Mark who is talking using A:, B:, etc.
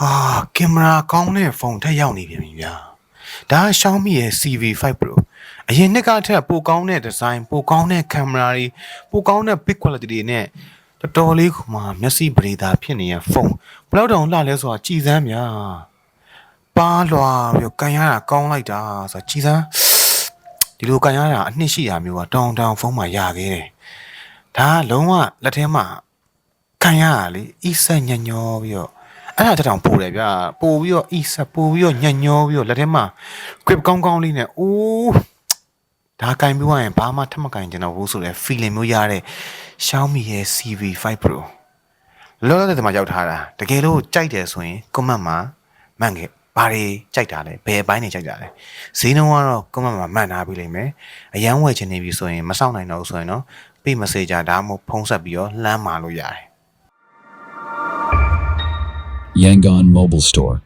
A: ဟာကင်မရာကောင်းတဲ့ဖုန်းထက်ရောက်နေပြန်ပြီဗျာဒါက Xiaomi ရဲ့ CV5 Pro အရင်နှစ်ကအထက်ပိုကောင်းတဲ့ဒီဇိုင်းပိုကောင်းတဲ့ကင်မရာတွေပိုကောင်းတဲ့ big quality တွေနဲ့တော်တော်လေးခုမှမျက်စိပရိသာဖြစ်နေတဲ့ဖုန်းဘယ်တော့တောင်လှလဲဆိုတာကြည်စမ်းဗျာပါလွာပြီးကန်ရတာကောင်းလိုက်တာဆိုတာကြည်စမ်းဒီလိုကန်ရတာအနှစ်ရှိရာမျိုးကတောင်တောင်ဖုန်းမှာရခဲ့တယ်ဒါကလုံးဝလက်ထဲမှာခံရတာလေအီဆက်ညံ့ညောပြီးတော့ အဲ့ဒါတက်တောင်ပို့တယ်ဗျာပို့ပြီးတော့အီဆက်ပို့ပြီးတော့ညံ့ညောပြီးတော့လက်ထဲမှာ grip ကောင်းကောင်းလေးနဲ့အိုးဒါကင်ပြီးသွားရင်ဘာမှထပ်မကင်ကျင်တော့ဘူးဆိုတဲ့ feeling မျိုးရတဲ့ Xiaomi ရဲ့ CV5 Pro လောလောဆယ်တည်းမှာရောက်ထားတာတကယ်လို့ကြိုက်တယ်ဆိုရင် comment မှာမှန်ခဲ့ဘာတွေကြိုက်တာလဲဘယ်အပိုင်းတွေကြိုက်တာလဲဈေးနှုန်းကတော့ comment မှာမှန်ထားပြီးလိမ့်မယ်အရန်ဝယ်ချင်နေပြီဆိုရင်မစောင့်နိုင်တော့ဘူးဆိုရင်တော့ပေး message ဒါမှမဟုတ်ဖုန်းဆက်ပြီးတော့လှမ်းမာလို့ရတယ်
B: Yangon Mobile Store.